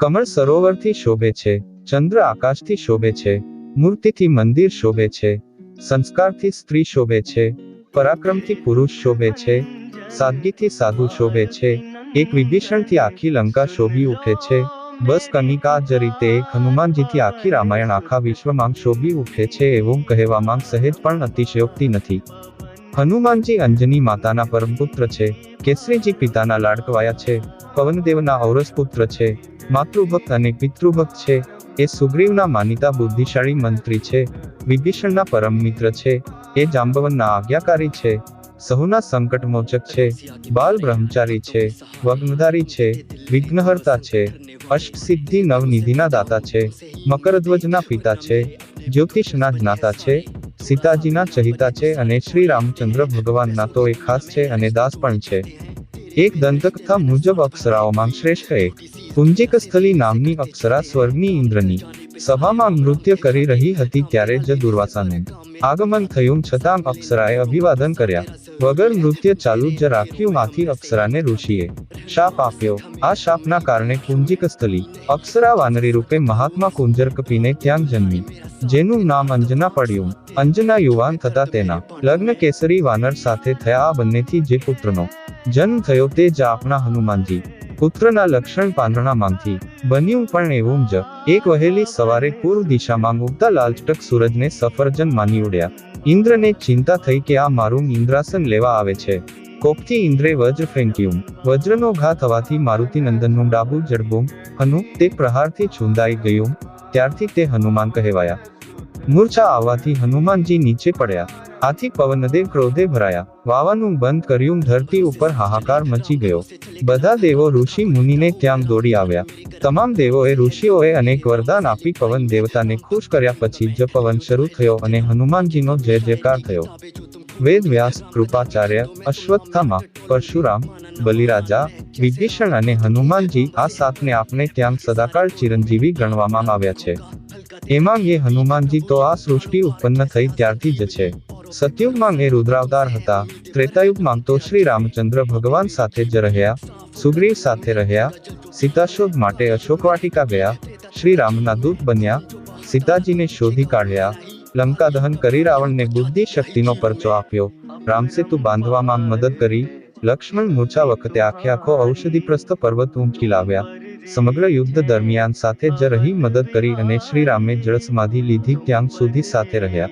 કમળ સરોવરથી શોભે છે, ચંદ્ર આકાશથી શોભે છે, મૂર્તિથી મંદિર શોભે છે, સંસ્કારથી સ્ત્રી શોભે છે, પરાક્રમથી પુરુષ શોભે છે, સાદગીથી સાધુ શોભે છે, એક વિભીષણથી આખી લંકા શોભી ઉઠે છે, બસ કનિકા જ રીતે એક હનુમાનજીથી આખી રામાયણ, આખા વિશ્વમાં શોભી ઉઠે છે, એવું કહેવામાં સહેજ પણ અતિશયોક્તિ નથી. હનુમાનજી અંજની માતાના પરમપુત્ર છે, કેસરીજી પિતાના લાડકવાયા છે, પવનદેવના ઔરસ પુત્ર છે, માતૃભક્ત અને પિતૃભક્ત છે, એ સુગ્રીવના માનીતા બુદ્ધિશાળી મંત્રી છે, વિભીષણના પરમ મિત્ર છે, એ જાંબવનના આજ્ઞાકારી છે, સહુના સંકટ મોચક છે, બાલ બ્રહ્મચારી છે, વગ્નધારી છે, વિઘ્નહર્તા છે, અષ્ટસિદ્ધિ નવનિધિના દાતા છે, મકરધ્વજના પિતા છે, જ્યોતિષના જ્ઞાતા છે સીતાજીના ચહિતા છે અને શ્રી રામચંદ્ર ભગવાનના તો એ ખાસ છે અને દાસ પણ છે. એક દંતકથા મુજબ અપ્સરાઓમાં શ્રેષ્ઠ એક. પુંજિકસ્થલી નામની અપ્સરા સ્વર્ગની ઇન્દ્રની. સભામાં નૃત્ય કરી રહી હતી ત્યારે જ દુર્વાસાનું આગમન થયું છતાં અપ્સરાએ અભિવાદન કર્યા. વગર નૃત્ય ચાલુ જ રાખ્યું આથી અપ્સરાને ઋષિએ શાપ આપ્યો. આ શાપના કારણે કુંજિકસ્થલી અપ્સરા વાનરી રૂપે મહાત્મા કુંજર કપીને ત્યાં જન્મી. જેનું નામ અંજના પડ્યું. અંજના યુવાન થતા તેના લગ્ન કેસરી વાનર સાથે થયા આ બંનેથી જે પુત્રનો જન્મ થયો તે જ આપણા હનુમાનજી પુત્રના લક્ષણ પાંદરણામાંથી બન્યું પણ એવું જ એક વહેલી સવારે પૂર્વ દિશામાં ઉગતા લાલચટક સૂરજને સફરજન માની ઉડ્યા. ઇન્દ્રને ચિંતા થઈ કે આ મારું ઇન્દ્રાસન લેવા આવે છે. કોપથી ઇન્દ્રે વજ્ર ફેંક્યું. વજ્રનો ઘા થવાથી મારુતિ નંદનનું ડાબુ જડબું હનુ તે પ્રહારથી છુંદાઈ ગયું. ત્યારથી તે હનુમાન કહેવાયા. મૂર્છા આવવાથી હનુમાનજી નીચે પડ્યા. આથી પવનદેવ ક્રોધે ભરાયા. વાવાનું બંધ કર્યું, ધરતી ઉપર હાહાકાર મચી ગયો. બધા દેવો ઋષિ મુનિને ત્યાં દોડી આવ્યા. તમામ દેવોએ ઋષિઓએ અનેક વરદાન આપી પવન દેવતાને ખુશ કર્યા પછી જ પવન શરૂ થયો અને હનુમાનજીનો જય જયકાર થયો. વેદ વ્યાસ કૃપાચાર્ય, અશ્વત્થામા, પરશુરામ, બલિરાજા વિભીષણ અને હનુમાનજી આ સાતને આપણે ત્યાં સદાકાળ ચિરંજીવી ગણવામાં આવ્યા છે. એમાં એ હનુમાનજી તો આ સૃષ્ટિ ઉત્પન્ન થઈ ત્યારથી જ છે. સતયુગમાં એ રુદ્રાવતાર હતા. ત્રેતાયુગમાં તો શ્રી રામચંદ્ર ભગવાન સાથે જ રહ્યા, સુગ્રીવ સાથે રહ્યા સીતાશોધ માટે અશોકવાટિકા ગયા, શ્રી રામના દૂત બન્યા, સીતાજીને શોધી કાઢ્યા લંકા દહન કરી રાવણને બુદ્ધિ શક્તિનો પરચો આપ્યો. રામસેતુ બાંધવામાં મદદ કરી. લક્ષ્મણ મૂર્છા વખતે આખે આખો ઔષધિપ્રસ્થ પર્વત ઊંચકી લાવ્યા. સમગ્ર યુદ્ધ દરમિયાન સાથે જ રહી મદદ કરી અને શ્રી રામે જળ સમાધિ લીધી ત્યાં સુધી સાથે રહ્યા.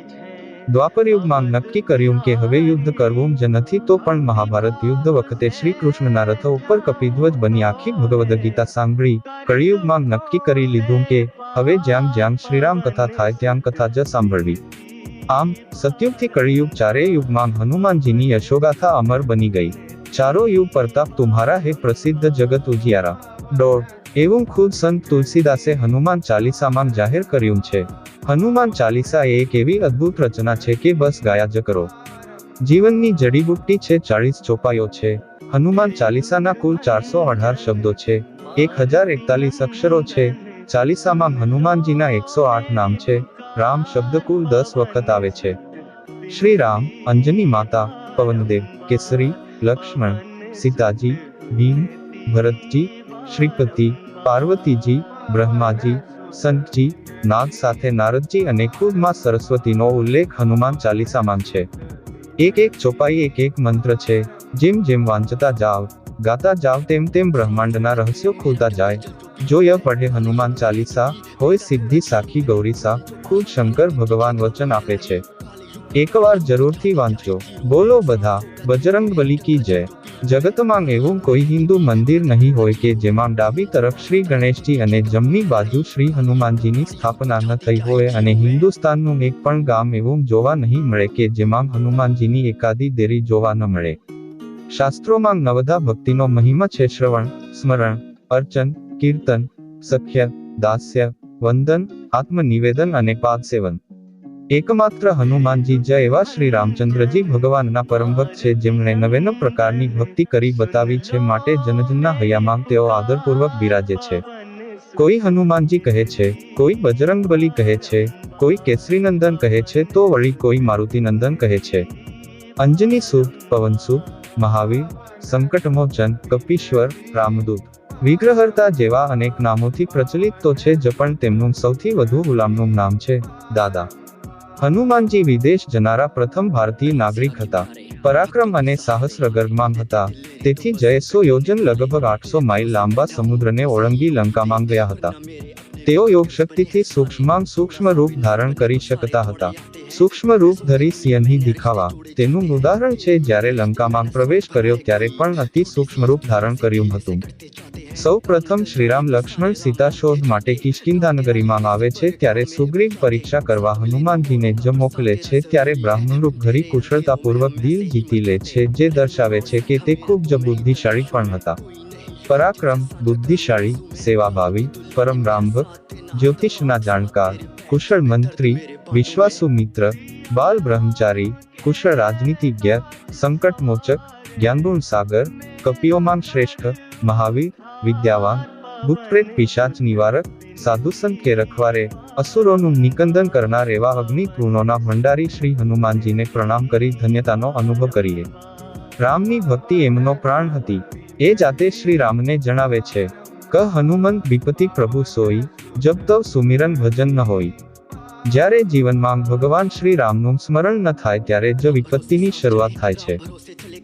દ્વાપર યુગમાં નક્કી કર્યું કે હવે યુદ્ધ કરવું જ નથી તો પણ મહાભારત યુદ્ધ વખતે શ્રી કૃષ્ણના રથ ઉપર કપિધ્વજ બની આખી ભગવદ ગીતા સાંભળી, કળિયુગમાં નક્કી કરી લીધું કે, હવે જ્યાં જ્યાં શ્રીરામ કથા થાય ત્યાં કથા જ સાંભળવી. આમ, સતયુગથી કળિયુગ ચારેય યુગમાં હનુમાનજીની યશોગાથા અમર બની ગઈ. ચારો યુગ પ્રતાપ તુમ્હારા હે પ્રસિદ્ધ જગત ઉજિયારા. ડોટ એવું ખુદ સંત તુલસીદાસે હનુમાન ચાલીસામાં જાહેર કર્યું છે. હનુમાન ચાલીસા એ એક એવી અદ્ભુત રચના છે કે બસ ગાયા જ કરો. જીવનની જડીબુટ્ટી છે ચાળીસ ચોપાઈઓ છે. હનુમાન ચાલીસાના કુલ ચારસો અઢાર શબ્દો છે. એક હજાર એકતાલીસ અક્ષરો છે. ચાલીસામાં હનુમાનજીના એકસો આઠ નામ છે. રામ શબ્દ કુલ દસ વખત આવે છે. શ્રી રામ, અંજની માતા, પવનદેવ, કેસરી, લક્ષ્મણ, સીતાજી, ભીમ, ભરતજી, શ્રીપતિ, પાર્વતીજી, બ્રહ્માજી સંતજી, નાગ સાથે નારદજી અને કુદમાં સરસ્વતીનો ઉલ્લેખ હનુમાન ચાલીસામાં છે. એક એક ચોપાઈ, એક એક મંત્ર છે. જેમ જેમ વાંચતા જાવ, ગાતા જાવ તેમ તેમ બ્રહ્માંડના રહસ્યો ખુલતા જાય. જો ય પઢે હનુમાન ચાલીસા, હોય સિદ્ધિ સાખી ગૌરીસા, ખુદ શંકર ભગવાન વચન આપે છે. એકવાર જરૂરથી વાંચો બોલો બધા બજરંગ બલી કી જય. જગતમાં એવું કોઈ હિન્દુ મંદિર નહીં હોય કે જેમાં ડાબી તરફ શ્રી ગણેશજી અને જમણી બાજુ શ્રી હનુમાનજીની સ્થાપના ન થઈ હોય અને હિન્દુસ્તાનનું એક પણ ગામ એવું જોવા નહીં મળે કે જેમાં હનુમાનજીની એકાદી દેરી જોવા ન મળે. શાસ્ત્રોમાં નવધા ભક્તિનો મહિમા છે શ્રવણ, સ્મરણ, અર્ચન, કીર્તન, સખ્ય, દાસ્ય, વંદન, આત્મનિવેદન અને પાદ સેવન એકમાત્ર હનુમાનજી જ એવા શ્રી રામચંદ્રજી ભગવાનના પરમ ભક્ત છે જેમણે નવેનો પ્રકારની ભક્તિ કરી બતાવી છે માટે જનજનના હૈયામાં તેઓ આદરપૂર્વક બિરાજે છે. કોઈ હનુમાનજી કહે છે, કોઈ બજરંગબલી કહે છે, કોઈ કેસરીનંદન કહે છે તો વળી કોઈ મારુતિનંદન કહે છે. અંજની સુત પવનસુત મહાવીર, સંકટમોચન, કપીશ્વર, રામદૂત, વિગ્રહર્તા જેવા અનેક નામોથી પ્રચલિત તો છે જ પણ તેમનું સૌથી વધુ ગુલામનું નામ છે દાદા. હનુમાનજી વિદેશ જનારા પ્રથમ ભારતીય નાગરિક હતા. પરાક્રમ અને સાહસ રગરમાંગ હતા. તેથી જયસો યોજન લગભગ આઠસો માઇલ લાંબા સમુદ્રને ઓળંગી લંકામાં ગયા હતા. તેઓ યોગ શક્તિથી સૂક્ષ્માંગ સૂક્ષ્મ રૂપ ધારણ કરી શકતા હતા. સૂક્ષ્મ રૂપ ધરી સિંહની દિખાવા. તેનું ઉદાહરણ છે, જ્યારે લંકામાં પ્રવેશ કર્યો ત્યારે પણ અતિ સૂક્ષ્મ રૂપ ધારણ કર્યું હતું. સૌ પ્રથમ શ્રીરામ લક્ષ્મણ સીતા શોધ માટે કિષ્કિંધા નગરીમાં આવે છે ત્યારે સુગ્રીવ પરીક્ષા કરવા હનુમાનજીને જ મોકલે છે ત્યારે બ્રાહ્મણ રૂપ ધરી કુશળતાપૂર્વક દિલ જીતી લે છે, જે દર્શાવે છે કે તે ખૂબ જ બુદ્ધિશાળી પણ હતા. પરાક્રમ, બુદ્ધિશાળી, સેવાભાવી પરમ રામભક્ત જ્યોતિષના જાણકાર, કુશળ મંત્રી, વિશ્વાસુ મિત્ર, બાલ બ્રહ્મચારી, કુશળ રાજનીતિજ્ઞ, સંકટમોચક, જ્ઞાનગુણ સાગર કપિયોમાન શ્રેષ્ઠ, મહાવીર વિદ્યાવાન ભૂતપ્રેત પિશાચ નિવારક, સાધુ કે રખવારે, અસુરોનું નિકંદન કરનાર એવા અગ્નિ ભંડારી શ્રી હનુમાનજીને પ્રણામ કરી ધન્યતાનો અનુભવ કરીએ. રામની ભક્તિ એમનો પ્રાણ હતી. એ જાતે શ્રી રામને જણાવે છે, ક હનુમંત વિપતિ પ્રભુ સોઈ, જબ તવ સુમિરન ભજન ન હોય જ્યારે જીવનમાં ભગવાન શ્રી રામનું સ્મરણ ન થાય ત્યારે જ વિપત્તિની શરૂઆત થાય છે.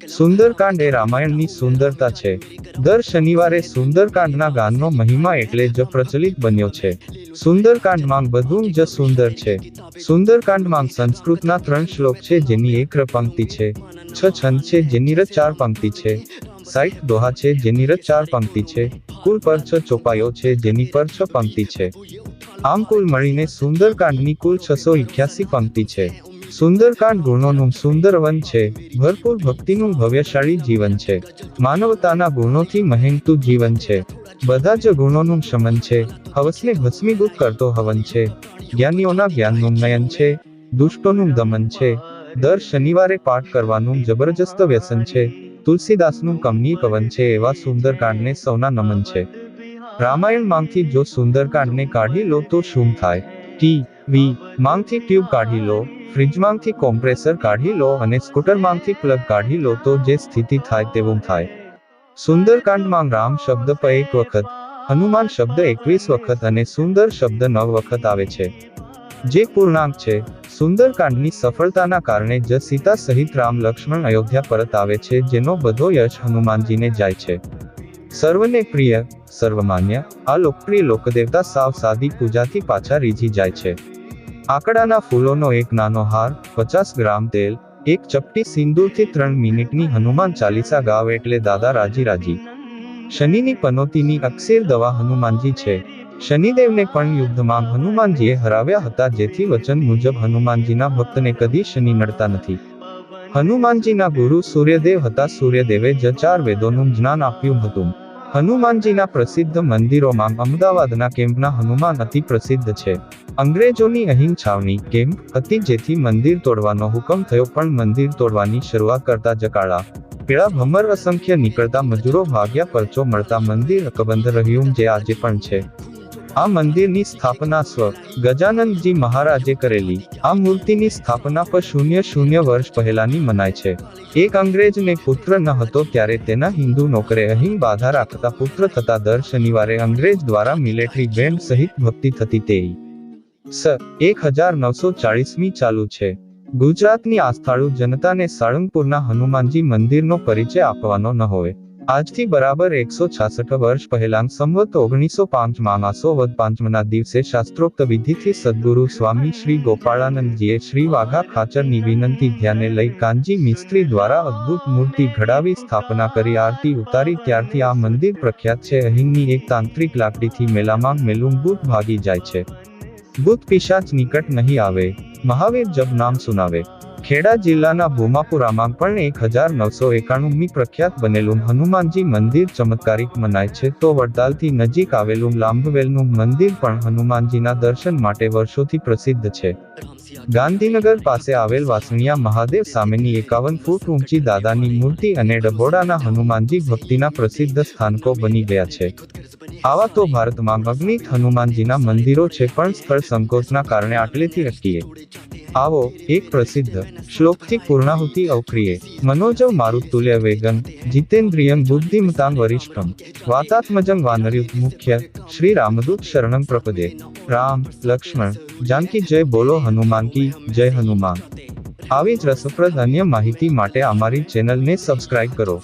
સુંદરકાંડ એ રામાયણની સુંદરતા છે. દર શનિવારે સુંદરકાંડના ગાનનો મહિમા એટલે જ પ્રચલિત બન્યો છે. સુંદરકાંડમાં બધું જ સુંદર છે. સુંદરકાંડમાં સંસ્કૃતના ત્રણ શ્લોક છે જેની એક પંક્તિ છે. છ છંદ છે જેની ર ચાર પંક્તિ છે. સાઈઠ દોહા છે જેની ર ચાર પંક્તિ છે. કુલ પર છ ચોપાયો છે જેની પર છ પંક્તિ છે. આમ કુલ મળીને સુંદરકાંડની કુલ છસો ઇઠ્યાસી પંક્તિ છે. સુંદરકાંડ ગુણોનું સુંદર વન છે. ભરપૂર ભક્તિનું ભવ્યશાળી જીવન છે. માનવતાના ગુણોથી મહેનતું જીવન છે. બધા જ ગુણોનું શમન છે. હવસને ભસ્મીભૂત કરતો હવન છે. જ્ઞાનીઓના જ્ઞાનનું નયન છે. દુષ્ટોનું દમન છે. દર શનિવારે પાઠ કરવાનું જબરજસ્ત વ્યસન છે. તુલસીદાસનું કમની કવન છે એવા સુંદરકાંડને સૌના નમન છે. રામાયણ માંગથી જો સુંદરકાંડને કાઢી લો તો શું થાય? ટી, વી, માંગથી ટ્યુબ કાઢી લો, ફ્રિજ માંગથી કોમ્પ્રેસર કાઢી લો અને સ્કૂટર માંગથી પ્લગ કાઢી લો તો જે સ્થિતિ થાય તેવું થાય. સુંદરકાંડમાં રામ શબ્દ પ એક વખત, હનુમાન શબ્દ એકવીસ વખત અને સુંદર શબ્દ નવ વખત આવે છે. જે પૂર્ણાંક છે, સુંદરકાંડની સફળતાના કારણે જ સીતા સહિત રામ લક્ષ્મણ અયોધ્યા પરત આવે છે જેનો બધો યશ હનુમાનજીને જાય છે. સર્વને પ્રિય, સર્વમાન્ય, આ લોકપ્રિય લોકદેવતા સાવ સાદી પૂજાથી પાછા રીઝી જાય છે. આકડાના ફૂલોનો એક નાનો હાર, પચાસ ગ્રામ તેલ, એક ચપટી સિંદૂરથી ત્રણ મિનિટની હનુમાન ચાલીસા ગાવ એટલે દાદા રાજી રાજી. શનિની પનોતીની અક્ષીર દવા હનુમાનજી છે. શનિદેવને પણ યુદ્ધમાં હનુમાનજીએ હરાવ્યા હતા જેથી વચન મુજબ હનુમાનજીના ભક્તને કદી શનિ નડતા નથી. હનુમાનજીના ગુરુ સૂર્યદેવ હતા. સૂર્યદેવે જ ચાર વેદોનું જ્ઞાન આપ્યું હતું. હનુમાનજીના પ્રસિદ્ધ મંદિરોમાં અમદાવાદના કેમ્પના હનુમાન અતિ પ્રસિદ્ધ છે. અંગ્રેજોની અહીં છાવણી, કેમ્પ હતી જેથી મંદિર તોડવાનો હુકમ થયો પણ મંદિર તોડવાની શરૂઆત કરતા જકાળા. પીળા ભમર અસંખ્ય નીકળતા મજૂરો ભાગ્યા પરચો મળતા મંદિર અકબંધ રહ્યું જે આજે પણ છે. આ મંદિરની સ્થાપના સ્વ. ગજાનંદજી મહારાજે કરેલી આ મૂર્તિની સ્થાપના પર શૂન્ય શૂન્ય વર્ષ પહેલાની મનાય છે. એક અંગ્રેજને પુત્ર ન હતો ત્યારે તેના હિન્દુ નોકરે અહીં બાધા રાખતા પુત્ર થતા દર શનિવારે અંગ્રેજ દ્વારા મિલિટરી બેન્ડ સહિત ભક્તિ થતી તે સ. એક હજાર નવસો ચાળીસમી ચાલુ છે. ગુજરાતની આસ્થાળુ જનતાને સાળંગપુરના હનુમાનજી મંદિરનો પરિચય આપવાનો ન હોય. આજથી બરાબર એકસો છાસઠ વર્ષ પહેલા સંવત ઓગણીસો પાંચમાં આસો વદ પાંચમના દિવસે શાસ્ત્રોક્ત વિધિથી સદગુરુ સ્વામી શ્રી ગોપાળાનંદજીએ શ્રી વાઘા ખાચરની વિનંતી ધ્યાને લઈ કાનજી મિસ્ત્રી દ્વારા અદ્ભુત મૂર્તિ ઘડાવી સ્થાપના કરી આરતી ઉતારી ત્યારથી આ મંદિર પ્રખ્યાત છે. અહીંની એક તાંત્રિક લાકડીથી મેલામાં મેલું બુત ભાગી જાય છે. બુત પિશાચ નિકટ નહીં આવે. મહાવીર જબ નામ સુનાવે. ખેડા જિલ્લાના ભૂમાપુરામાં પણ એક હજાર નવસો એકાણુંમી પ્રખ્યાત બનેલું હનુમાનજી મંદિર ચમત્કારિક મનાય છે. તો વડતાલથી નજીક આવેલું લાંબવેલનું મંદિર પણ હનુમાનજીના દર્શન માટે વર્ષોથી પ્રસિદ્ધ છે. ગાંધીનગર પાસે આવેલ વાસણિયા મહાદેવ સામેની એકાવન ફૂટ ઊંચી દાદાની મૂર્તિ અને ડભોડાના હનુમાનજી ભક્તિના પ્રસિદ્ધ સ્થાનકો બની ગયા છે. આવા તો ભારતમાં અગ્નિત હનુમાનજીના મંદિરો છે પણ સ્થળ સંકોચના કારણે આટલેથી અટકીએ. આવો એક પ્રસિદ્ધ. શ્લોકથી પૂર્ણાહુતિ અવક્રિયે. મનોજવ મારુતુલ્ય વેગન, જીતેન્દ્રિયમ બુદ્ધિમતાં વરિષ્ઠમ. વાતાત્મજમ વાનરયુત મુખ્ય, શ્રી રામદૂત શરણમ પ્રપદે. રામ, લક્ષ્મણ, જાનકી જય બોલો હનુમાન કી, જય હનુમાન. આવી જ રસપ્રદ અન્ય માહિતી માટે અમારી ચેનલને સબસ્ક્રાઇબ કરો.